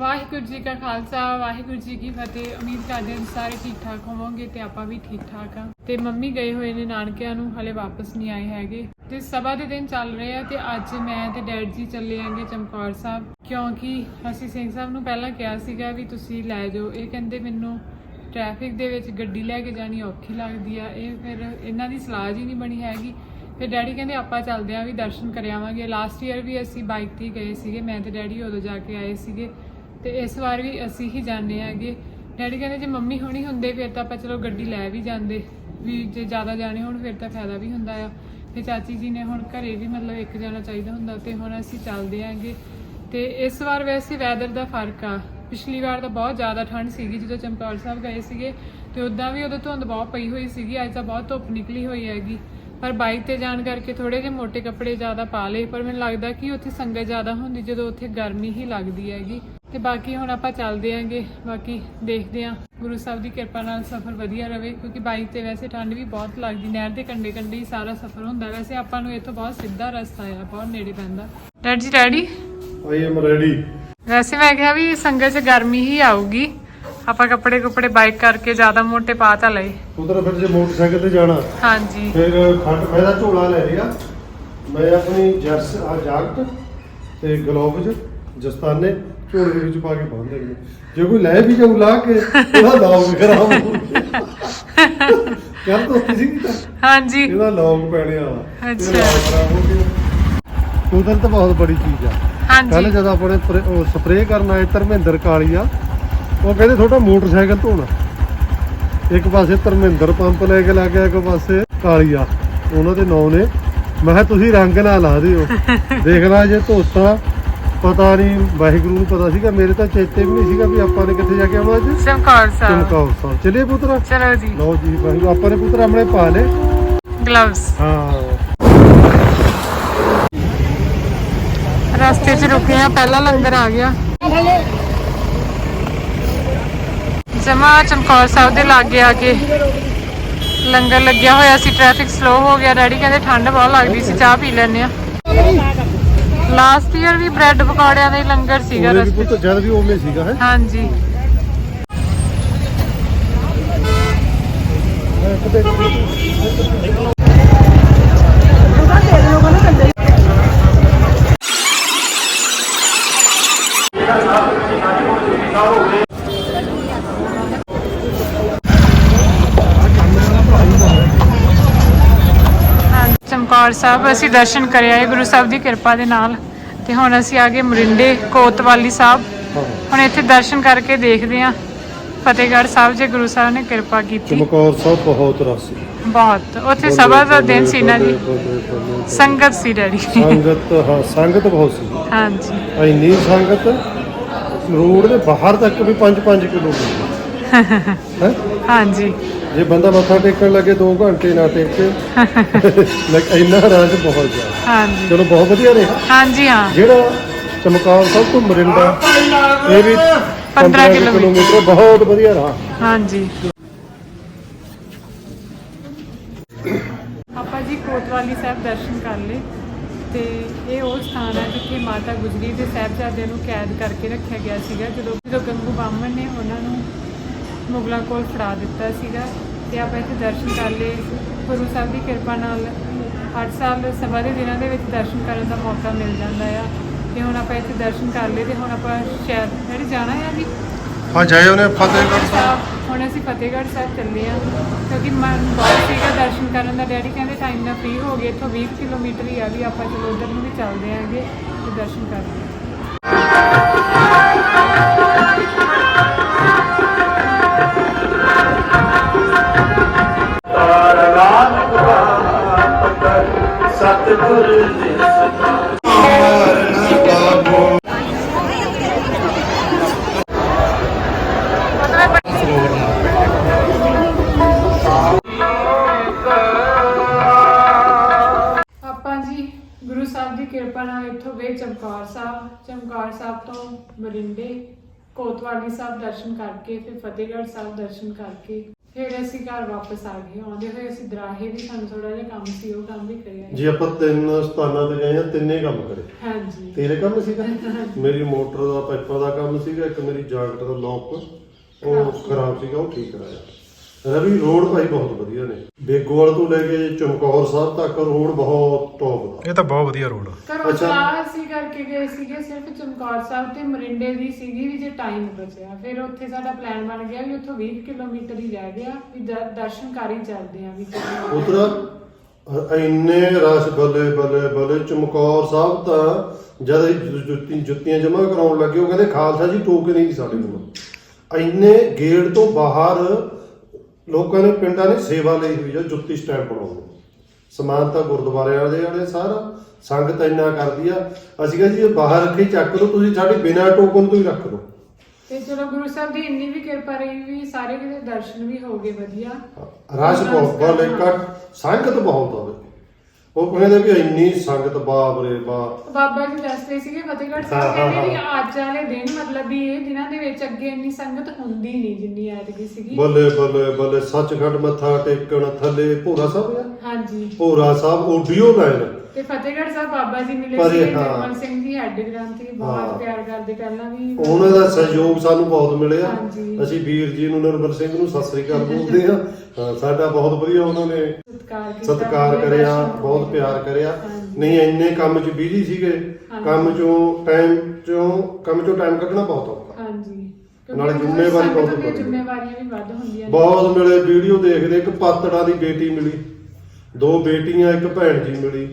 ਵਾਹਿਗੁਰੂ ਜੀ ਕਾ ਖਾਲਸਾ, ਵਾਹਿਗੁਰੂ ਜੀ ਕੀ ਫਤਿਹ। ਉਮੀਦ ਕਰਦੇ ਹਾਂ ਸਾਰੇ ਠੀਕ ਠਾਕ ਹੋਵੋਗੇ ਤੇ ਆਪਾਂ ਵੀ ਠੀਕ ਠਾਕ ਆ ਤੇ ਮੰਮੀ ਗਏ ਹੋਏ ਨੇ ਨਾਨਕਿਆਂ ਨੂੰ, ਹਲੇ ਵਾਪਸ ਨਹੀਂ ਆਏ ਹੈਗੇ। ਤੇ ਸਭਾ ਦੇ ਦਿਨ ਚੱਲ ਰਹੇ ਆ ਤੇ ਅੱਜ ਮੈਂ ਤੇ ਡੈਡ ਜੀ ਚੱਲੇ ਆਂਗੇ ਚਮਕੌਰ ਸਾਹਿਬ। ਕਿਉਂਕਿ ਅਸੀਂ ਸਿੰਘ ਸਾਹਿਬ ਨੂੰ ਪਹਿਲਾਂ ਕਿਹਾ ਸੀਗਾ ਵੀ ਤੁਸੀਂ ਲੈ ਜਾਓ। ਇਹ ਕਹਿੰਦੇ ਮੈਨੂੰ ਟ੍ਰੈਫਿਕ ਦੇ ਵਿੱਚ ਗੱਡੀ ਲੈ ਕੇ ਜਾਣੀ ਔਖੀ ਲੱਗਦੀ ਆ। ਇਹ ਫਿਰ ਇਹਨਾਂ ਦੀ ਸਲਾਹ ਜੀ ਨਹੀਂ ਬਣੀ ਹੈਗੀ। ਫਿਰ ਡੈਡੀ ਕਹਿੰਦੇ ਆਪਾਂ ਚੱਲਦੇ ਆਂ, ਵੀ ਦਰਸ਼ਨ ਕਰਿਆਵਾਂਗੇ। ਲਾਸਟ ਈਅਰ ਵੀ ਅਸੀਂ ਬਾਈਕ ਤੇ ਗਏ ਸੀਗੇ। ਮੈਂ ਤੇ ਡੈਡੀ ਉਦੋਂ ਜਾ ਕੇ ਆਏ ਸੀਗੇ। ਤੇ ਇਸ ਵਾਰ ਵੀ ਅਸੀਂ ਹੀ ਜਾਣੇ ਆਂਗੇ ਡੈਡੀ ਕਹਿੰਦੇ ਜੇ ਮੰਮੀ ਹੋਣੀ ਹੁੰਦੇ, ਫਿਰ ਤਾਂ ਆਪਾਂ ਚਲੋ ਗੱਡੀ ਲੈ ਵੀ ਜਾਂਦੇ। ਵੀ ਜੇ ਜ਼ਿਆਦਾ ਜਾਣੇ ਹੋਣ, ਫਿਰ ਤਾਂ ਫਾਇਦਾ ਵੀ ਹੁੰਦਾ ਆ। ਤੇ ਚਾਚੀ ਜੀ ਨੇ ਹੁਣ ਘਰੇ ਵੀ ਮਤਲਬ ਇੱਕ ਜਾਣਾ ਚਾਹੀਦਾ ਹੁੰਦਾ ਤੇ ਹੁਣ ਅਸੀਂ ਚੱਲਦੇ ਆਂਗੇ ਤੇ ਇਸ ਵਾਰ ਵੈਸੇ ਵੈਦਰ ਦਾ ਫ਼ਰਕ ਆ। ਪਿਛਲੀ ਵਾਰ ਤਾਂ ਬਹੁਤ ਜ਼ਿਆਦਾ ਠੰਡ ਸੀਗੀ, ਜਦੋਂ ਚਮਕੌਰ ਸਾਹਿਬ ਗਏ ਸੀਗੇ। ਤੇ ਉਦਾਂ ਵੀ ਉਦੋਂ ਧੁੰਦ ਬਹੁਤ ਪਈ ਹੋਈ ਸੀਗੀ, ਅੱਜ ਤਾਂ ਬਹੁਤ ਧੁੱਪ ਨਿਕਲੀ ਹੋਈ ਹੈਗੀ। ਪਰ ਬਾਈਕ ਤੇ ਜਾਣ ਕਰਕੇ ਥੋੜੇ ਜਿਹੇ ਮੋٹے ਕੱਪੜੇ ਜ਼ਿਆਦਾ ਪਾ ਲਏ। ਪਰ ਮੈਨੂੰ ਲੱਗਦਾ ਕਿ ਉੱਥੇ ਸੰਗਤ ਜ਼ਿਆਦਾ ਹੁੰਦੀ, ਜਦੋਂ ਉੱਥੇ ਗਰਮੀ ਹੀ ਲੱਗਦੀ ਹੈਗੀ। ਤੇ ਬਾਕੀ ਹੁਣ ਆਪਾਂ ਚੱਲਦੇ ਆਂਗੇ ਬਾਕੀ ਦੇਖਦੇ ਆਂ। ਗੁਰੂ ਸਾਹਿਬ ਦੀ ਕਿਰਪਾ ਨਾਲ ਸਫ਼ਰ ਵਧੀਆ ਰਵੇ ਕਿਉਂਕਿ ਬਾਈਕ ਤੇ ਵੈਸੇ ਠੰਡ ਵੀ ਬਹੁਤ ਲੱਗਦੀ ਨਹਿਰ ਦੇ ਕੰਢੇ ਹੀ ਸਾਰਾ ਸਫ਼ਰ ਹੁੰਦਾ। ਵੈਸੇ ਆਪਾਂ ਨੂੰ ਇੱਥੋਂ ਬਹੁਤ ਸਿੱਧਾ ਰਸਤਾ ਆ ਬਹੁਤ ਨੇੜੇ ਪੈਂਦਾ। ਡੈਡ ਜੀ ਡੈਡੀ? ਆਈ ਐਮ ਰੈਡੀ ਵੈਸੇ ਮੈਂ ਕਿਹਾ ਵੀ ਸੰਗਤ 'ਚ ਗਰਮੀ ਹੀ ਆਊਗੀ। ਆਪਾਂ ਕੱਪੜੇ ਕੁਪੜੇ ਬਾਈਕ ਕਰਕੇ ਜ਼ਿਆਦਾ ਮੋٹے ਪਾ ਤਾਂ ਲਏ। ਉਧਰ ਫਿਰ ਜੇ ਮੋਟਰਸਾਈਕਲ ਤੇ ਜਾਣਾ ਹਾਂਜੀ। ਫਿਰ ਖੰਡ ਫਾਇਦਾ ਝੋਲਾ ਲੈ ਲਿਆ। ਮੈਂ ਆਪਣੀ ਜਰਸ ਆ ਜਾਕਟ ਤੇ ਗਲੋਵਜ਼ ਜਸਤਾਨੇ ਝੋਲੇ ਦੇ ਵਿੱਚ ਪਾ ਕੇ ਬੰਨ ਲੈਣੇ ਜੇ ਕੋਈ ਲੈ ਵੀ ਜਾਊ ਲਾ ਕੇ ਉਹਦਾ ਲੌਂਗ ਖਰਾਬ ਹੋ ਗਿਆ। ਕੱਲ ਤੋਂ ਕਿਸੇ ਕੀ ਤਾਂ। ਹਾਂਜੀ। ਇਹਦਾ ਲੌਂਗ ਪੈਣੇ ਵਾਲਾ। ਅੱਛਾ। ਖਰਾਬ ਹੋ ਗਿਆ। ਉਧਰ ਤਾਂ ਬਹੁਤ ਬੜੀ ਚੀਜ਼ ਆ। ਕੱਲ ਹਾਂਜੀ ਜਦੋਂ ਆਪਣੇ ਸਪਰੇਅ ਕਰਨ ਆਏ ਧਰਮਿੰਦਰ ਕਾਲੀਆ ਉਹ ਕਹਿੰਦੇ ਤੁਹਾਡਾ ਮੋਟਰਸਾਈਕਲ ਧੋਣਾ। ਇੱਕ ਪਾਸੇ ਧਰਮਿੰਦਰ ਪੰਪ ਲੈ ਕੇ ਲੱਗ ਗਿਆ ਇੱਕ ਪਾਸੇ ਕਾਲੀਆ। ਉਹਨਾਂ ਦੇ ਨਾਂ ਨੇ। ਮੈਂ ਕਿਹਾ ਤੁਸੀਂ ਰੰਗ ਨਾ ਲਾ ਦਿਓ। ਦੇਖ ਲਾ ਜੇ ਧੋਤਾ ਪਤਾ ਨਹੀਂ ਵਾਹਿਗੁਰੂ ਨੂੰ ਪਤਾ ਸੀਗਾ ਮੇਰੇ ਤਾਂ ਚੇਤੇ ਵੀ ਨਹੀਂ ਸੀਗਾ ਵੀ ਆਪਾਂ ਨੇ ਕਿੱਥੇ ਜਾ ਕੇ ਆਵਾਂ ਅੱਜ। ਚਮਕੌਰ ਸਾਹਿਬ ਚਮਕੌਰ ਸਾਹਿਬ ਚਲਿਏ ਪੁੱਤਰਾ। ਚਲੋ ਜੀ। ਲਓ ਜੀ ਵਾਹਿਗੁਰੂ ਆਪਾਂ ਨੇ ਪੁੱਤਰ ਆਪਣੇ ਪਾ ਲਏ। ਗਲਵਸ। ਹਾਂ। ਰਸਤੇ 'ਚ ਰੁਕੇ ਆ ਪਹਿਲਾ ਲੰਗਰ ਆ ਗਿਆ। ਜਮਾ ਚਮਕੌਰ ਸਾਹਿਬ ਦੇ ਲਾਗੇ ਆ ਕੇ ਲੰਗਰ ਲੱਗਿਆ ਹੋਇਆ ਸੀ ਟ੍ਰੈਫਿਕ ਸਲੋ ਹੋ ਗਿਆ ਡੈਡੀ ਕਹਿੰਦੇ ਠੰਡ ਬਹੁਤ ਲੱਗਦੀ ਸੀ ਚਾਹ ਪੀ ਲੈਣੇ ਆ। ਲਾਸਟ ਈਅਰ ਵੀ ਬ੍ਰੈਡ ਪਕੌੜਿਆਂ ਦਾ ਹੀ ਲੰਗਰ ਸੀਗਾ ਰਸਤੇ। ਪੁੱਤ ਜਦ ਵੀ ਉਵੇਂ ਸੀਗਾ ਹੈ ਹਾਂਜੀ ਹਾਂਜੀ, ਚਮਕੌਰ ਸਾਹਿਬ ਅਸੀਂ ਦਰਸ਼ਨ ਕਰਿਆ ਹੈ ਗੁਰੂ ਸਾਹਿਬ ਦੀ ਕਿਰਪਾ ਦੇ ਨਾਲ। ਤੇ ਹੁਣ ਅਸੀਂ ਆ ਗਏ ਮਰਿੰਡੇ ਕੋਤਵਾਲੀ ਸਾਹਿਬ। ਹੁਣ ਇੱਥੇ ਦਰਸ਼ਨ ਕਰਕੇ ਦੇਖਦੇ ਆਂ ਫਤਿਹਗੜ੍ਹ ਸਾਹਿਬ ਜੇ ਗੁਰੂ ਸਾਹਿਬ ਨੇ ਕਿਰਪਾ ਕੀਤੀ। ਚਮਕੌਰ ਸਾਹਿਬ ਬਹੁਤ ਰਸ। ਬਹੁਤ। ਉੱਥੇ ਸਭਾ ਦਾ ਦਿਨ ਸੀ ਨਾ ਜੀ ਸੰਗਤ ਸੀ ਡੈਡੀ। ਸੰਗਤ ਹਾਂ ਸੰਗਤ ਬਹੁਤ ਸੀ। ਹਾਂਜੀ। ਇੰਨੀ ਸੰਗਤ ਰੋਡ ਦੇ ਬਾਹਰ ਤੱਕ ਵੀ 5-5 ਕਿਲੋਮੀਟਰ। ਹੈ? ਹਾਂਜੀ। ਜੇ ਬੰਦਾ ਮੱਥਾ ਟੇਕਣ ਲੱਗੇ 2 ਘੰਟੇ ਨਾ ਟੇਕੇ ਲੱਗ ਇੰਨਾ ਰਸ਼ ਬਹੁਤ ਜ਼ਿਆਦਾ। ਹਾਂਜੀ। ਚਲੋ ਬਹੁਤ ਵਧੀਆ ਰਿਹਾ। ਹਾਂਜੀ ਹਾਂ। ਜਿਹੜਾ ਚਮਕੌਰ ਸਾਹਿਬ ਤੋਂ ਮਰਿੰਡਾ ਇਹ ਵੀ 15 ਕੁ ਕਿਲੋਮੀਟਰ। ਬਹੁਤ ਵਧੀਆ ਰਹਾ। ਹਾਂਜੀ। ਆਪਾਂ ਜੀ ਕੋਤਵਾਲੀ ਸਾਹਿਬ ਦਰਸ਼ਨ ਕਰ ਲਏ ਤੇ ਇਹ ਉਹ ਸਥਾਨ ਹੈ ਜਿੱਥੇ ਮਾਤਾ ਗੁਜਰੀ ਦੇ ਸਾਹਿਬਜ਼ਾਦਿਆਂ ਨੂੰ ਕੈਦ ਕਰਕੇ ਰੱਖਿਆ ਗਿਆ ਸੀਗਾ ਜਦੋਂ ਜਦੋਂ ਗੰਗੂ ਬਾਮਣ ਨੇ ਉਹਨਾਂ ਨੂੰ ਮੁਗਲਾਂ ਕੋਲ ਫੜਾ ਦਿੱਤਾ ਸੀਗਾ ਤੇ ਆਪਾਂ ਇੱਥੇ ਦਰਸ਼ਨ ਕਰ ਲਏ। ਗੁਰੂ ਸਾਹਿਬ ਦੀ ਕਿਰਪਾ ਨਾਲ ਹਰ ਸਾਲ ਸਭਾ ਦੇ ਦਿਨਾਂ ਦੇ ਵਿੱਚ ਦਰਸ਼ਨ ਕਰਨ ਦਾ ਮੌਕਾ ਮਿਲ ਜਾਂਦਾ ਆ। ਤੇ ਹੁਣ ਆਪਾਂ ਇੱਥੇ ਦਰਸ਼ਨ ਕਰ ਲਏ ਤੇ ਹੁਣ ਆਪਾਂ ਸ਼ਹਿਰ ਜਿਹੜੀ ਜਾਣਾ ਆ ਜੀ? ਹਾਂ ਜਾਏ ਉਹਨੇ ਫਤਿਹਗੜ੍ਹ ਸਾਹਿਬ। ਹੁਣ ਅਸੀਂ ਫਤਿਹਗੜ੍ਹ ਸਾਹਿਬ ਚੱਲੇ ਆ। ਕਿਉਂਕਿ ਮਨ ਬਹੁਤ ਸੀਗਾ ਦਰਸ਼ਨ ਕਰਨ ਦਾ। ਡੈਡੀ ਕਹਿੰਦੇ ਟਾਈਮ ਨਾਲ ਫ੍ਰੀ ਹੋ ਗਏ ਇੱਥੋਂ 20 ਕਿਲੋਮੀਟਰ ਹੀ ਆ ਵੀ ਆਪਾਂ ਚਲੋ ਉਧਰ ਨੂੰ ਵੀ ਚੱਲਦੇ ਆਂਗੇ ਤੇ ਦਰਸ਼ਨ ਕਰਦੇ ਆਂ ਸਤਿਗੁਰ ਜੀ ਗੁਰੂ ਸਾਹਿਬ ਦੀ ਕਿਰਪਾ ਨਾਲ ਇੱਥੋਂ ਗਏ ਚਮਕੌਰ ਸਾਹਿਬ। ਚਮਕੌਰ ਸਾਹਿਬ ਤੋਂ ਮਰਿੰਡੇ, ਕੋਤਵਾਲੀ ਸਾਹਿਬ ਦਰਸ਼ਨ ਕਰਕੇ, ਫਿਰ ਫਤਿਹਗੜ੍ਹ ਸਾਹਿਬ ਦਰਸ਼ਨ ਕਰਕੇ। ਫਿਰ ਅਸੀਂ ਘਰ ਵਾਪਸ ਆ ਗਏ। ਆਉਂਦੇ ਹੋਏ ਅਸੀਂ ਦਰਾਹੇ ਵੀ ਸਾਨੂੰ ਥੋੜਾ ਜਿਹਾ ਕੰਮ ਸੀ ਉਹ ਕੰਮ ਵੀ ਕਰਿਆ। ਜੀ ਆਪਾਂ ਤਿੰਨ ਸਥਾਨਾਂ ਤੇ ਗਏ ਆ ਤਿੰਨੇ ਕੰਮ ਕਰੇ। ਹਾਂਜੀ। ਤੇਰੇ ਕੰਮ ਸੀਗਾ? ਮੇਰੀ ਮੋਟਰ ਦਾ ਪਾਈਪਾਂ ਦਾ ਕੰਮ ਸੀਗਾ ਇੱਕ ਮੇਰੀ ਜਾਕਟ ਦਾ ਲੌਕ ਉਹ ਖਰਾਬ ਸੀਗਾ ਉਹ ਠੀਕ ਕਰਾਇਆ। ਰਵੀ ਰੋਡ ਭਾਈ ਬਹੁਤ ਵਧੀਆ ਨੇ। ਬੇਗੋਵਾਲ ਤੋਂ ਲੈ ਕੇ ਚਮਕੌਰ ਸਾਹਿਬ ਤੱਕ ਰੋਡ ਬਹੁਤ ਟੌਪ ਦਾ। ਇਹ ਤਾਂ ਬਹੁਤ ਵਧੀਆ ਰੋਡ ਆ। ਘਰੋਂ ਅੱਛਾ। ਸਲਾਹ ਅਸੀਂ ਕਰਕੇ ਗਏ ਸੀਗੇ ਸਿਰਫ ਚਮਕੌਰ ਸਾਹਿਬ ਤੇ ਮਰਿੰਡੇ ਦੀ ਸੀਗੀ ਵੀ ਜੇ ਟਾਈਮ ਬਚਿਆ। ਫਿਰ ਉੱਥੇ ਸਾਡਾ ਪਲਾਨ ਬਣ ਗਿਆ ਵੀ ਉੱਥੋਂ 20 ਕਿਲੋਮੀਟਰ ਹੀ ਰਹਿ ਗਿਆ ਵੀ ਦਰ- ਦਰਸ਼ਨ ਕਰ ਹੀ ਚੱਲਦੇ ਆ ਵੀ ਚਲੋ। ਉਧਰ ਇੰਨੇ ਰਸ਼ ਬੱਲੇ ਬੱਲੇ ਬੱਲੇ। ਚਮਕੌਰ ਸਾਹਿਬ ਤਾਂ ਜਦ ਜੁੱਤੀ ਜੁੱਤੀਆਂ ਜਮ੍ਹਾਂ ਕਰਾਉਣ ਲੱਗੇ ਉਹ ਕਹਿੰਦੇ ਖਾਲਸਾ ਜੀ ਟੋਕੇ ਨਹੀਂ ਸਾਡੇ ਕੋਲ। ਇੰਨੇ ਗੇਟ ਤੋਂ ਬਾਹਰ ਲੋਕਾਂ ਨੇ ਪਿੰਡਾਂ ਨੇ ਸੇਵਾ ਲਈ ਹੋਈ ਆ ਜੁੱਤੀ ਸਟੈਂਪ ਬਣਾਉਣ ਸਮਾਨ ਤਾਂ ਗੁਰਦੁਆਰਿਆਂ ਦੇ ਵਾਲੇ ਸਾਰਾ। ਸੰਗਤ ਇੰਨਾ ਕਰਦੀ ਆ। ਅਸੀਂ ਕਹਿੰਦੇ ਜੀ ਬਾਹਰ ਰੱਖੀ ਚੱਕ ਲਓ ਤੁਸੀਂ ਸਾਡੇ ਬਿਨਾਂ ਟੋਕਨ ਤੋਂ ਹੀ ਰੱਖ ਲਓ। ਤੇ ਚਲੋ ਗੁਰੂ ਸਾਹਿਬ ਦੀ ਇੰਨੀ ਵੀ ਕਿਰਪਾ ਰਹੀ ਵੀ ਸਾਰੇ ਕਿਤੇ ਦਰਸ਼ਨ ਵੀ ਹੋ ਗਏ ਵਧੀਆ। ਰਸ਼ ਬਹੁਤ ਕੱਟ ਸੰਗਤ ਬਹੁਤ ਆਵੇ ਉਹ ਕਹਿੰਦੇ ਵੀ ਇੰਨੀ ਸੰਗਤ ਬਾਪ ਰੇ ਬਾਪ। ਬਾਬਾ ਜੀ ਦੱਸਦੇ ਸੀਗੇ ਫਤਿਹਗੜ੍ਹ ਸਾਹਿਬ ਹਾਂ, ਕਹਿੰਦੇ ਵੀ। ਅੱਜ ਵਾਲੇ ਦਿਨ ਮਤਲਬ ਵੀ ਇਹ ਦਿਨਾਂ ਦੇ ਵਿੱਚ ਅੱਗੇ ਇੰਨੀ ਸੰਗਤ ਹੁੰਦੀ ਨਹੀਂ ਜਿੰਨੀ ਐਤਕੀ ਸੀਗੀ। ਬੱਲੇ ਬੱਲੇ ਬੱਲੇ ਸੱਚਖੰਡ ਮੱਥਾ ਟੇਕਣ ਥੱਲੇ ਭੋਰਾ ਸਾਹਿਬ ਆ? ਹਾਂਜੀ। ਭੋਰਾ ਸਾਹਿਬ ਆਡੀਓ ਲਾਈਨ ਤੇ ਫਤਿਹਗੜ੍ਹ ਸਾਹਿਬ ਬਾਬਾ ਜੀ ਮਿਲੇ ਪਰ ਇਹ ਸੀ ਹਾਂ। ਨਿਰਮਲ ਸਿੰਘ ਜੀ ਹੈੱਡ ਗ੍ਰੰਥੀ ਹਾਂ। ਬਹੁਤ ਪਿਆਰ ਕਰਦੇ ਪਹਿਲਾਂ ਵੀ ਉਹਨਾਂ ਦਾ ਸਹਿਯੋਗ ਸਾਨੂੰ ਬਹੁਤ ਮਿਲਿਆ ਹਾਂਜੀ। ਅਸੀਂ ਵੀਰ ਜੀ ਨੂੰ ਨਿਰਮਲ ਸਿੰਘ ਨੂੰ ਸਤਿ ਸ੍ਰੀ ਅਕਾਲ ਬੋਲਦੇ ਹਾਂ, ਸਾਡਾ ਬਹੁਤ ਵਧੀਆ ਉਹਨਾਂ ਨੇ ਸਤਿਕਾਰ ਕੀਤਾ ਸਤਿਕਾਰ ਵਧੀਆ ਕਰਿਆ ਦਰਸ਼ਨ ਹੋਏ। ਬਹੁਤ ਪਿਆਰ ਕਰਿਆ ਹਾਂਜੀ। ਨਹੀਂ ਇੰਨੇ ਕੰਮ 'ਚ ਬਿਜ਼ੀ ਸੀਗੇ ਹਾਂਜੀ। ਕੰਮ 'ਚੋਂ ਟਾਈਮ 'ਚੋਂ ਕੰਮ 'ਚੋਂ ਟਾਈਮ ਕੱਢਣਾ ਬਹੁਤ ਔਖਾ ਹਾਂਜੀ ਨਾਲੇ ਜ਼ਿੰਮੇਵਾਰੀ ਸੰਗਤ ਬਹੁਤ ਦੀਆਂ ਵੱਡੀ। ਜ਼ਿੰਮੇਵਾਰੀਆਂ ਵੀ ਵੱਧ ਹੁੰਦੀਆਂ ਨੇ ਬਹੁਤ ਮਿਲੇ ਵੀਡੀਓ ਦੇਖਦੇ ਇੱਕ ਪਾਤੜਾ ਦੀ ਬੇਟੀ ਮਿਲੀ ਦੋ ਬੇਟੀਆਂ ਇੱਕ ਭੈਣ ਜੀ ਮਿਲੀ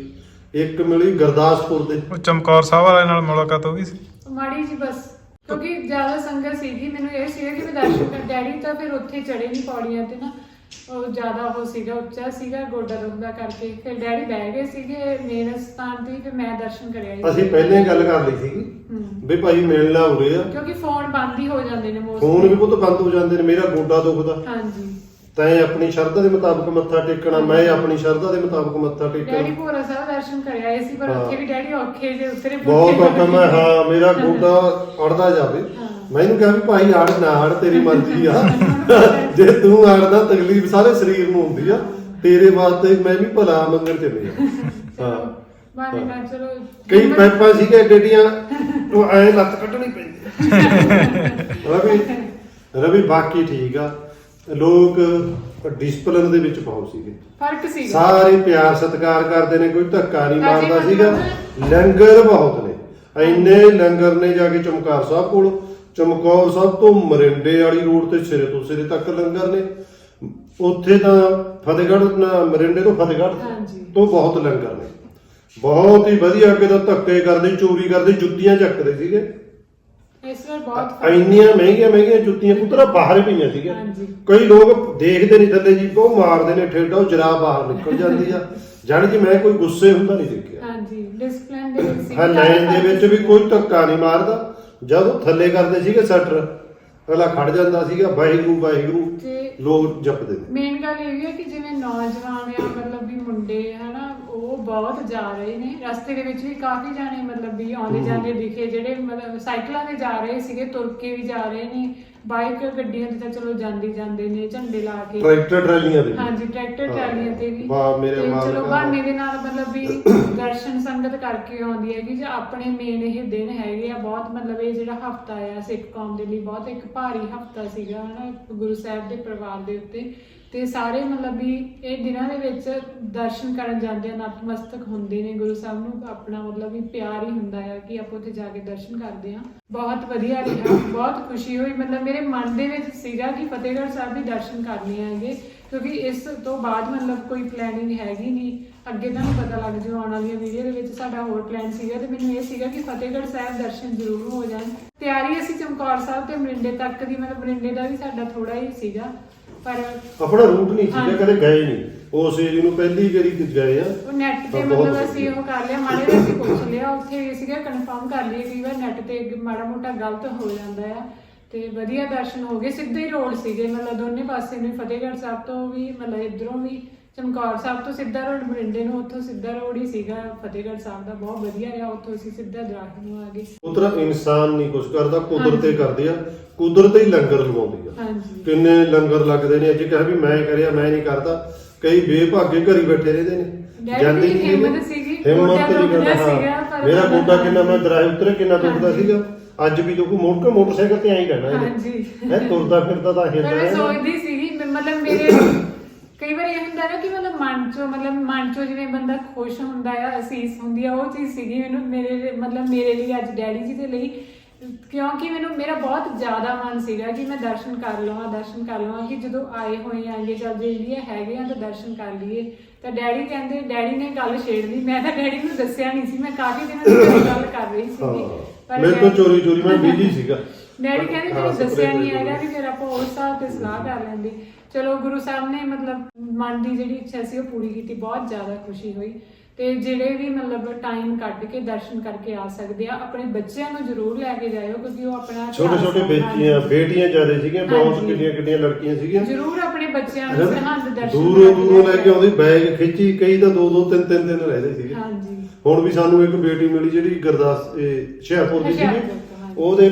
ਇੱਕ ਮਿਲੀ ਗੁਰਦਾਸਪੁਰ ਦੇ। ਉਹ ਚਮਕੌਰ ਸਾਹਿਬ ਵਾਲੇ ਨਾਲ ਮੁਲਾਕਾਤ ਹੋ ਗਈ ਸੀ। ਮਾੜੀ ਜੀ ਬਸ ਕਿਉਂਕਿ ਜ਼ਿਆਦਾ ਸੰਗਤ ਸੀਗੀ ਮੈਨੂੰ ਇਹ ਸੀਗਾ ਕਿ ਮੈਂ ਦਰਸ਼ਨ ਕਰ ਡੈਡੀ ਤਾਂ ਫਿਰ ਉੱਥੇ ਚੜੇ ਨਹੀਂ ਪੌੜੀਆਂ ਤੇ ਨਾ ਉਹ ਜ਼ਿਆਦਾ ਉਹ ਸੀਗਾ ਉੱਚਾ ਸੀਗਾ ਗੋਡਾ ਦੁਖਦਾ ਕਰਕੇ। ਫਿਰ ਡੈਡੀ ਬਹਿ ਗਏ ਸੀਗੇ ਮੇਨ ਸਥਾਨ ਤੇ ਫਿਰ ਮੈਂ ਦਰਸ਼ਨ ਕਰਿਆ ਜੀ। ਅਸੀਂ ਪਹਿਲਾਂ ਹੀ ਗੱਲ ਕਰ ਲਈ ਸੀਗੀ ਹੂੰ। ਵੀ ਭਾਈ ਮਿਲਣਾ ਉਰੇ ਆ। ਕਿਉਂਕਿ ਫੋਨ ਬੰਦ ਹੀ ਹੋ ਜਾਂਦੇ ਨੇ ਮੋਸਟ ਫੋਨ ਵੀ ਬੰਦ ਹੋ ਜਾਂਦੇ ਨੇ ਮੇਰਾ ਗੋਡਾ ਦੁਖਦਾ। ਹਾਂਜੀ। ਤੈਂ ਆਪਣੀ ਸ਼ਰਧਾ ਦੇ ਮੁਤਾਬਕ ਮੱਥਾ ਟੇਕਣਾ ਮੈਂ ਆਪਣੀ ਸ਼ਰਧਾ ਦੇ ਮੁਤਾਬਕ ਮੱਥਾ ਡੈਡੀ ਟੇਕਣਾ ਭੋਰਾ ਸਾਹਿਬ ਦਰਸ਼ਨ ਕਰਿਆ ਆਏ ਸੀ ਪਰ ਹਾਂ। ਉੱਥੇ ਵੀ ਡੈਡੀ ਔਖੇ ਜੇ ਉਤਰੇ ਬਹੁਤ ਔਖਾ ਮੈਂ ਹਾਂ ਮੇਰਾ ਗੋਡਾ ਅੜਦਾ ਜਾਵੇ। ਹਾਂ। ਮੈਂ ਇਹਨੂੰ ਕਿਹਾ ਵੀ ਭਾਈ ਅੜ ਨਾ ਅੜ ਤੇਰੀ ਮਰਜ਼ੀ ਆ। ਜੇ ਤੂੰ ਅੜਦਾ ਤਕਲੀਫ ਸਾਰੇ ਸਰੀਰ ਨੂੰ ਹੁੰਦੀ ਆ। ਤੇਰੇ ਵਾਸਤੇ ਮੈਂ ਵੀ ਭਲਾ ਮੰਗਣ ਚੱਲੇ ਆ। ਹਾਂ। ਬਾਨੇ ਨਾਲ ਚਲੋ ਕਈ ਪਾਈਪਾਂ ਸੀਗੇ ਡੇਡੀਆਂ ਉਹ ਐ ਲੱਤ ਕੱਢਣੀ ਪੈਂਦੀ। ਆ। ਰਵੀ ਰਵੀ ਬਾਕੀ ਠੀਕ ਆ। ਲੋਕ ਡਿਸਪਲਿਨ ਦੇ ਵਿੱਚ ਬਹੁਤ ਸੀਗੇ। ਫ਼ਰਕ ਸੀਗਾ। ਸਾਰੇ ਪਿਆਰ ਸਤਿਕਾਰ ਕਰਦੇ ਨੇ ਕੋਈ ਧੱਕਾ ਨਹੀਂ ਮਾਰਦਾ ਸੀਗਾ। ਲੰਗਰ ਬਹੁਤ ਨੇ। ਇੰਨੇ ਲੰਗਰ ਨੇ ਜਾ ਕੇ ਚਮਕਾਰ ਸਾਹਿਬ ਕੋਲ। ਚਮਕੌਰ ਸਾਹਿਬ ਤੋਂ ਮਰਿੰਡੇ ਵਾਲੀ ਰੋਡ ਤੇ ਸਿਰੇ ਤੋਂ ਸਿਰੇ ਤੱਕ ਲੰਗਰ ਨੇ। ਉੱਥੇ ਤਾਂ ਫਤਿਹਗੜ੍ਹ ਮਰਿੰਡੇ ਤੋਂ ਫਤਿਹਗੜ੍ਹ। ਤੋਂ ਬਹੁਤ ਲੰਗਰ ਨੇ। ਬਹੁਤ ਹੀ ਵਧੀਆ ਅੱਗੇ ਤਾਂ ਧੱਕੇ ਕਰਦੇ ਚੋਰੀ ਕਰਦੇ ਜੁੱਤੀਆਂ ਚੱਕਦੇ ਸੀਗੇ। ਇਸ ਵਾਰ ਬਹੁਤ ਫ਼ਰਕ ਇੰਨੀਆਂ ਮਹਿੰਗੀਆਂ ਮਹਿੰਗੀਆਂ ਜੁੱਤੀਆਂ ਪੁੱਤਰਾ ਬਾਹਰ ਪਈਆਂ ਸੀਗੀਆਂ। ਹਾਂਜੀ। ਕਈ ਲੋਕ ਦੇਖਦੇ ਨਹੀਂ ਥੱਲੇ ਜੀ ਉਹ ਮਾਰਦੇ ਨੇ ਠੇਡਾ ਉਹ ਜਰਾ ਬਾਹਰ ਨਿਕਲ ਜਾਂਦੀ ਆ। ਜਾਣੀ ਕਿ ਮੈਂ ਕੋਈ ਗੁੱਸੇ ਹੁੰਦਾ ਨਹੀਂ ਦੇਖਿਆ। ਹਾਂਜੀ ਡਿਸਪਲਿਨ ਦੇ ਵਿੱਚ ਸੀ। ਹਾਂ ਲਾਈਨ ਦੇ ਵਿੱਚ ਵੀ ਕੋਈ ਧੱਕਾ ਨਹੀਂ ਮਾਰਦਾ। ਜਦ ਥੱਲੇ ਕਰਦੇ ਸੀਗੇ ਸਟਰ ਅਗਲਾ ਖੜ ਜਾਂਦਾ ਸੀਗਾ ਵਾਹਿਗੁਰੂ ਵਾਹਿਗੁਰੂ ਤੇ ਲੋਕ ਜਪਦੇ ਨੇ। ਮੇਨ ਗੱਲ ਇਹ ਵੀ ਹੈ ਕਿ ਜਿਵੇਂ ਨੌਜਵਾਨ ਆ ਮਤਲਬ ਵੀ ਮੁੰਡੇ ਹਨਾ ਉਹ ਬਹੁਤ ਜਾ ਰਹੇ ਨੇ। ਰਸਤੇ ਦੇ ਵਿੱਚ ਵੀ ਕਾਫੀ ਜਾਣੇ ਮਤਲਬ ਵੀ ਆਉਂਦੇ ਜਾਂਦੇ ਦਿਖੇ ਜਿਹੜੇ ਮਤਲਬ ਸਾਈਕਲਾਂ ਤੇ ਜਾ ਰਹੇ ਸੀਗੇ ਤੁਰ ਕੇ ਵੀ ਜਾ ਰਹੇ ਨੇ। ਬਾਈਕ ਗੱਡੀਆਂ ਤੇ ਤਾਂ ਚਲੋ ਜਾਂਦੀ ਜਾਂਦੇ ਨੇ ਝੰਡੇ ਲਾ ਕੇ। ਟਰੈਕਟਰ ਟਰਾਲੀਆਂ ਵੀ। ਹਾਂਜੀ ਟਰੈਕਟਰ ਹਾਂ। ਟਰਾਲੀਆਂ ਤੇ ਵੀ। ਵਾਹ, ਮੇਰੇ ਤੇ ਮਾਲਕਾ। ਚਲੋ ਬਹਾਨੇ ਦੇ ਨਾਲ ਮਤਲਬ ਵੀ ਦਰਸ਼ਨ ਸੰਗਤ ਕਰਕੇ ਆਉਂਦੀ ਹੈਗੀ ਜੇ ਆਪਣੇ ਮੇਨ ਇਹ ਦਿਨ ਹੈਗੇ ਆ। ਬਹੁਤ ਮਤਲਬ ਇਹ ਜਿਹੜਾ ਹਫਤਾ ਆ ਸਿੱਖ ਕੌਮ ਦੇ ਲਈ ਬਹੁਤ ਇੱਕ ਭਾਰੀ ਹਫਤਾ ਸੀਗਾ ਹਨਾ ਗੁਰੂ ਸਾਹਿਬ ਦੇ ਪਰਿਵਾਰ ਦੇ ਉੱਤੇ। ਤੇ ਸਾਰੇ ਮਤਲਬ ਵੀ ਇਹ ਦਿਨਾਂ ਦੇ ਵਿੱਚ ਦਰਸ਼ਨ ਕਰਨ ਜਾਂਦੇ ਆ, ਨਤਮਸਤਕ ਹੁੰਦੇ ਨੇ, ਗੁਰੂ ਸਾਹਿਬ ਨੂੰ ਆਪਣਾ ਮਤਲਬ ਵੀ ਪਿਆਰ ਹੀ ਹੁੰਦਾ ਆ ਕਿ ਆਪਾਂ ਉੱਥੇ ਜਾ ਕੇ ਦਰਸ਼ਨ ਕਰਦੇ ਆ ਬਹੁਤ ਵਧੀਆ ਰਿਹਾ, ਬਹੁਤ ਖੁਸ਼ੀ ਹੋਈ। ਮਤਲਬ ਮੇਰੇ ਮਨ ਦੇ ਵਿੱਚ ਸੀਗਾ ਕਿ ਫਤਿਹਗੜ੍ਹ ਸਾਹਿਬ ਵੀ ਦਰਸ਼ਨ ਕਰਨੇ ਆਂਗੇ ਕਿਉਂਕਿ ਇਸ ਤੋਂ ਬਾਅਦ ਮਤਲਬ ਕੋਈ ਪਲੈਨਿੰਗ ਹੈਗੀ ਨਹੀਂ। ਅੱਗੇ ਤੁਹਾਨੂੰ ਪਤਾ ਲੱਗ ਜੂ ਆਉਣ ਵਾਲੀਆਂ ਵੀਡੀਓ ਦੇ ਵਿੱਚ ਸਾਡਾ ਹੋਰ ਪਲਾਨ ਸੀਗਾ ਤੇ ਮੈਨੂੰ ਇਹ ਸੀਗਾ ਕਿ ਫਤਿਹਗੜ੍ਹ ਸਾਹਿਬ ਦਰਸ਼ਨ ਜ਼ਰੂਰ ਹੋ ਜਾਣ। ਤਿਆਰੀ ਅਸੀਂ ਚਮਕੌਰ ਸਾਹਿਬ ਤੇ ਮਰਿੰਡੇ ਤੱਕ ਦੀ, ਮਤਲਬ ਮਰਿੰਡੇ ਦਾ ਵੀ ਸਾਡਾ ਥੋੜਾ ਹੀ ਸੀਗਾ। ਪਰ ਆਪਣਾ ਰੂਟ ਨਹੀਂ ਸੀਗਾ। ਕਦੇ ਗਏ ਨਹੀਂ। ਉਸ ਏਰੀਏ ਨੂੰ ਪਹਿਲੀ ਵਾਰੀ ਗਏ ਆ। ਉਹ ਨੈਟ ਤੇ ਤਾਂ ਬਹੁਤ ਮਤਲਬ ਅਸੀਂ ਉਹ ਕਰ ਲਿਆ ਮਾੜੇ ਜਿਹਾ ਅਸੀਂ ਪੁੱਛ ਲਿਆ ਉੱਥੇ ਇਹ ਸੀਗਾ ਕਨਫਰਮ ਕਰ ਲਈਏ ਕਈ ਵਾਰ ਨੈਟ ਤੇ ਮਾੜਾ ਮੋਟਾ ਗਲਤ ਹੋ ਜਾਂਦਾ ਆ। ਤੇ ਵਧੀਆ ਦਰਸ਼ਨ ਹੋ ਗਏ ਸਿੱਧੇ ਹੀ ਰੋਡ ਸੀਗੇ ਮਤਲਬ ਦੋਨੇ ਪਾਸੇ ਨੂੰ ਹੀ, ਫਤਿਹਗੜ੍ਹ ਸਾਹਿਬ ਤੋਂ ਵੀ ਮਤਲਬ ਇਧਰੋਂ ਵੀ। ਚਮਕੌਰ ਸਾਹਿਬ ਤੋਂ ਸਿੱਧਾ ਰੋਡ ਬਰਿੰਡੇ ਨੂੰ ਉੱਥੋਂ ਸਿੱਧਾ ਰੋਡ ਹੀ ਸੀਗਾ। ਫਤਿਹਗੜ੍ਹ ਸਾਹਿਬ ਦਾ ਬਹੁਤ ਵਧੀਆ ਰਿਹਾ ਉੱਥੋਂ ਅਸੀਂ ਸਿੱਧਾ ਦਰਾਹ ਨੂੰ ਆ ਗਏ। ਉਤਰਾ ਇਨਸਾਨ ਨਹੀਂ ਕੁਛ ਕਰਦਾ ਕੁਦਰਤੇ ਕਰਦੇ ਆ। ਕੁਦਰਤ ਹੀ ਲੰਗਰ ਲਵਾਉਂਦੀ ਆ। ਹਾਂਜੀ। ਕਿੰਨੇ ਲੰਗਰ ਲੱਗਦੇ ਨੇ ਅੱਜ ਕਹੇ ਵੀ ਮੈਂ ਕਰਿਆ ਮੈਂ ਨਹੀਂ ਕਰਦਾ। ਕਈ ਬੇਭਾਗੇ ਘਰੀ ਬੈਠੇ ਰਹਿੰਦੇ ਨੇ। ਜਾਂਦੇ ਨਹੀਂ ਹਿੰਮਤ। ਸੀਗੀ, ਹਿੰਮਤ ਗੋਡਾ ਦੀ ਗੱਲ ਦੁਖਦਾ ਹਾਂ। ਮੇਰਾ ਗੋਡਾ ਦਾ- ਕਿੰਨਾ ਮੈਂ ਦਰਾਏ ਉਤਰੇ ਕਿੰਨਾ ਦੁਖਦਾ। ਸੀਗਾ। ਅੱਜ ਵੀ ਜੋ ਕੇ ਮੋਟਰਸਾਈਕਲ ਤੇ ਆਈ ਰਹਿਣਾ ਹਾਂਜੀ। ਹੈ ਤੁਰਦਾ ਫਿਰਦਾ ਤਾਂ ਪਰ ਮੈਂ ਸੋਚਦੀ ਸੀਗੀ ਮੈਂ- ਮਤਲਬ ਮੇਰੇ ਕਈ ਵਾਰ ਇਹ ਹੁੰਦਾ ਨਾ ਕਿ ਮਤਲਬ ਮਨ ਚੋਂ ਮਤਲਬ ਮਨ ਚੋਂ ਜਿਵੇਂ ਬੰਦਾ ਖੁਸ਼ ਹੁੰਦਾ ਆ ਅਸੀਸ ਹੁੰਦੀ ਆ ਉਹ ਚੀਜ਼ ਸੀਗੀ ਮੈਨੂੰ ਮੇਰੇ ਮਤਲਬ ਮੇਰੇ ਲਈ ਅੱਜ ਡੈਡੀ ਜੀ ਦੇ ਲਈ। ਕਿਉਂਕਿ ਮੈਨੂੰ ਮੇਰਾ ਬਹੁਤ ਜ਼ਿਆਦਾ ਮਨ ਸੀਗਾ ਕਿ ਮੈਂ ਦਰਸ਼ਨ ਕਰ ਲਵਾਂ ਦਰਸ਼ਨ ਕਰ ਲਵਾਂ ਕਿ ਜਦੋਂ ਆਏ ਹੋਏ ਆਂਗੇ ਜਦ ਜੇ ਇੰਡੀਆ ਹੈਗੇ ਆ ਤਾਂ ਦਰਸ਼ਨ ਕਰ ਲਈਏ। ਤਾਂ ਡੈਡੀ ਕਹਿੰਦੇ ਡੈਡੀ ਨੇ ਗੱਲ ਛੇੜ ਲਈ ਮੈਂ ਤਾਂ ਡੈਡੀ ਨੂੰ ਦੱਸਿਆ ਨਹੀਂ ਸੀ ਮੈਂ ਕਾਫੀ ਦਿਨਾਂ ਤੋਂ ਗੱਲ ਕਰ ਰਹੀ ਸੀਗੀ। ਹਾਂ ਮੇਰੇ ਤੋਂ ਚੋਰੀ ਚੋਰੀ ਮੈਂ ਬਿਜ਼ੀ ਸੀਗਾ। ਡੈਡੀ ਕਹਿੰਦੇ ਮੈਨੂੰ ਦੱਸਿਆ ਨਹੀਂ ਹੈਗਾ ਵੀ ਫਿਰ ਆਪਾਂ ਉਸ ਹਿਸਾਬ ਤੇ ਸਲਾਹ ਕਰ ਲੈਂਦੇ। ਚਲੋ ਗੁਰੂ ਸਾਹਿਬ ਨੇ ਮਤਲਬ ਮਨ ਦੀ ਜਿਹੜੀ ਇੱਛਾ ਸੀ ਉਹ ਪੂਰੀ ਕੀਤੀ ਬਹੁਤ ਜ਼ਿਆਦਾ ਖੁਸ਼ੀ ਹੋਈ ਤੇ ਜਿਹੜੇ ਵੀ ਮਤਲਬ ਟਾਈਮ ਕੱਢ ਕੇ ਦਰਸ਼ਨ ਕਰਕੇ ਆ ਸਕਦੇ ਆ ਆਪਣੇ ਬੱਚਿਆਂ ਨੂੰ ਜ਼ਰੂਰ ਲੈ ਕੇ ਜਾਇਓ ਕਿਉਂਕਿ ਉਹ ਆਪਣਾ ਛੋਟੇ ਛੋਟੇ। ਬੇਟੀਆਂ ਬੇਟੀਆਂ ਜ਼ਿਆਦਾ ਸੀਗੀਆਂ ਬਹੁਤ। ਕਿੰਨੀਆਂ ਕਿੰਨੀਆਂ ਲੜਕੀਆਂ ਸੀਗੀਆਂ ਜ਼ਰੂਰ ਆਪਣੇ ਬੱਚਿਆਂ ਨੂੰ ਸਰਹੰਦ ਦਰਸ਼ਨ ਦੂਰੋਂ ਦੂਰੋਂ ਲੈ ਕੇ। ਆਉਂਦੀ ਬੈਗ ਖਿੱਚੀ ਕਈ ਤਾਂ ਦੋ ਦੋ ਤਿੰਨ ਤਿੰਨ ਦਿਨ ਰਹਿੰਦੇ ਸੀਗੇ ਹਾਂਜੀ ਹੁਣ ਵੀ ਸਾਨੂੰ ਇੱਕ ਬੇਟੀ ਮਿਲੀ ਜਿਹੜੀ ਗੁਰਦਾਸ ਇਹ ਹੁਸ਼ਿਆਰਪੁਰ ਦੀ ਸੀਗੀ। ਉਹਦੇ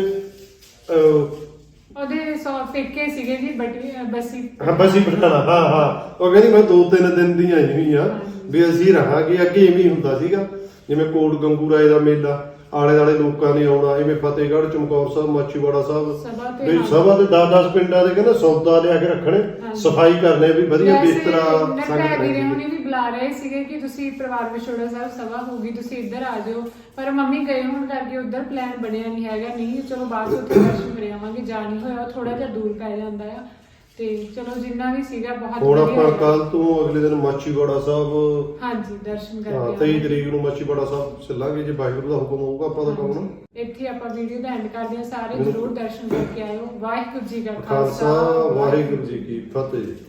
ਉਹਦੇ ਸੌ ਪੇਕੇ ਸੀਗੇ ਜੀ ਬਟੀ ਬਸੀ। ਹਾਂ, ਬਸੀ ਪਠਾਣਾ ਹਾਂ ਹਾਂ। ਉਹ ਕਹਿੰਦੀ, ਮੈਂ ਦੋ ਤਿੰਨ ਦਿਨ ਦੀ ਆਈ ਹੋਈ ਆ ਵੀ ਅਸੀਂ ਰਹਾਂਗੇ, ਅੱਗੇ ਇਵੇਂ ਹੁੰਦਾ ਸੀਗਾ। ਜਿਵੇਂ ਕੋਟ ਗੰਗੂ ਰਾਏ ਦਾ ਮੇਲਾ ਆਲੇ ਦਾਲੇ ਲੋਕਾਂ ਨੇ ਆਉਣਾ ਇਵੇਂ ਫਤਿਹਗੜ੍ਹ ਚਮਕੌਰ ਸਾਹਿਬ ਮਾਛੀਵਾੜਾ ਸਾਹਿਬ ਸਭਾ ਤੇ ਵੀ ਹਾਂ। ਸਭਾ ਦੇ 10-10 ਪਿੰਡਾਂ ਦੇ ਕਹਿੰਦੇ ਸੌਦਾ ਲਿਆ ਕੇ ਰੱਖਣੇ ਹਾਂਜੀ। ਸਫ਼ਾਈ ਕਰਨੇ ਵੀ ਵਧੀਆ ਬਿਸਤਰਾ ਸੰਗਤ ਵੀਰੇ ਰਹਿੰਦੀ ਹੁਣੀ ਵੀ ਬੁਲਾ ਰਹੇ ਸੀਗੇ ਕਿ ਤੁਸੀਂ ਪਰਿਵਾਰ ਵਿਛੋੜਾ ਸਾਹਿਬ ਸਭਾ ਹੋਊਗੀ ਤੁਸੀਂ ਇੱਧਰ ਆ ਜਾਓ ਪਰ ਮੰਮੀ ਗਏ ਹੋਣ ਕਰਕੇ ਉੱਧਰ ਪਲਾਨ ਬਣਿਆ ਨਹੀਂ ਹੈਗਾ ਨਹੀਂ ਚਲੋ ਬਾਅਦ ਵਿੱਚ ਉੱਥੇ ਦਰਸ਼ਨ ਕਰ ਆਵਾਂਗੇ ਜਾ ਨਹੀਂ ਹੋਇਆ ਥੋੜਾ ਜਿਹਾ ਦੂਰ ਪੈ ਜਾਂਦਾ ਆ ਤੇ ਚਲੋ ਜਿੰਨਾ ਵੀ ਸੀਗਾ ਬਹੁਤ ਹੁਣ ਆਪਾਂ। ਕੱਲ ਤੋਂ ਅਗਲੇ ਦਿਨ ਮਾਛੀਵਾੜਾ ਸਾਹਿਬ ਹਾਂਜੀ ਦਰਸ਼ਨ ਹਾਂ ਕਰਕੇ 23 ਤਰੀਕ ਨੂੰ ਮਾਛੀਵਾੜਾ ਸਾਹਿਬ ਚੱਲਾਂਗੇ ਜੇ ਵਾਹਿਗੁਰੂ ਦਾ ਹੁਕਮ ਹੋਊਗਾ ਆਪਾਂ ਤਾਂ ਕਹਣਾ। ਇੱਥੇ ਆਪਾਂ ਵੀਡੀਓ ਦਾ ਐਂਡ ਕਰਦੇ ਹਾਂ ਸਾਰੇ ਜ਼ਰੂਰ ਦਰਸ਼ਨ ਕਰਕੇ ਆਇਓ। ਵਾਹਿਗੁਰੂ ਜੀ ਕਾ ਖਾਲਸਾ ਵਾਹਿਗੁਰੂ ਜੀ ਕੀ ਫਤਿਹ।